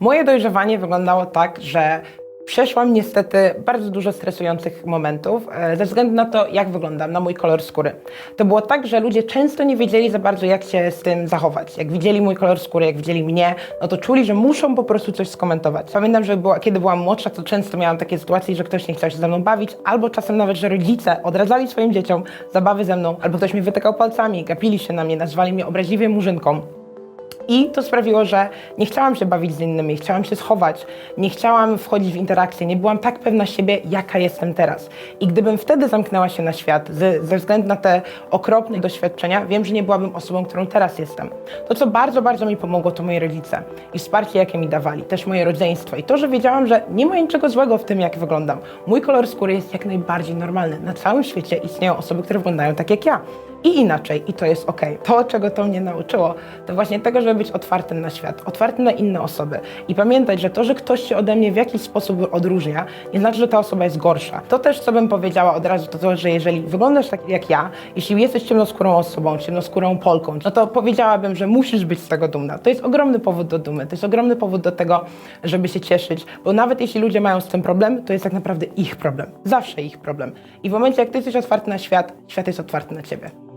Moje dojrzewanie wyglądało tak, że przeszłam niestety bardzo dużo stresujących momentów e, ze względu na to, jak wyglądam, na mój kolor skóry. To było tak, że ludzie często nie wiedzieli za bardzo, jak się z tym zachować. Jak widzieli mój kolor skóry, jak widzieli mnie, no to czuli, że muszą po prostu coś skomentować. Pamiętam, że była, kiedy byłam młodsza, to często miałam takie sytuacje, że ktoś nie chciał się ze mną bawić, albo czasem nawet, że rodzice odradzali swoim dzieciom zabawy ze mną, albo ktoś mi wytykał palcami, gapili się na mnie, nazwali mnie obraźliwie murzynką. I to sprawiło, że nie chciałam się bawić z innymi, chciałam się schować, nie chciałam wchodzić w interakcje, nie byłam tak pewna siebie, jaka jestem teraz. I gdybym wtedy zamknęła się na świat ze, ze względu na te okropne doświadczenia, wiem, że nie byłabym osobą, którą teraz jestem. To, co bardzo, bardzo mi pomogło, to moi rodzice i wsparcie, jakie mi dawali, też moje rodzeństwo i to, że wiedziałam, że nie ma niczego złego w tym, jak wyglądam. Mój kolor skóry jest jak najbardziej normalny. Na całym świecie istnieją osoby, które wyglądają tak jak ja i inaczej, i to jest ok. To, czego to mnie nauczyło, to właśnie tego, żeby być otwartym na świat, otwartym na inne osoby i pamiętać, że to, że ktoś się ode mnie w jakiś sposób odróżnia, nie znaczy, że ta osoba jest gorsza. To też, co bym powiedziała od razu, to to, że jeżeli wyglądasz tak jak ja, jeśli jesteś ciemnoskórą osobą, ciemnoskórą Polką, no to powiedziałabym, że musisz być z tego dumna. To jest ogromny powód do dumy, to jest ogromny powód do tego, żeby się cieszyć, bo nawet jeśli ludzie mają z tym problem, to jest tak naprawdę ich problem. Zawsze ich problem. I w momencie, jak ty jesteś otwarty na świat, świat jest otwarty na ciebie.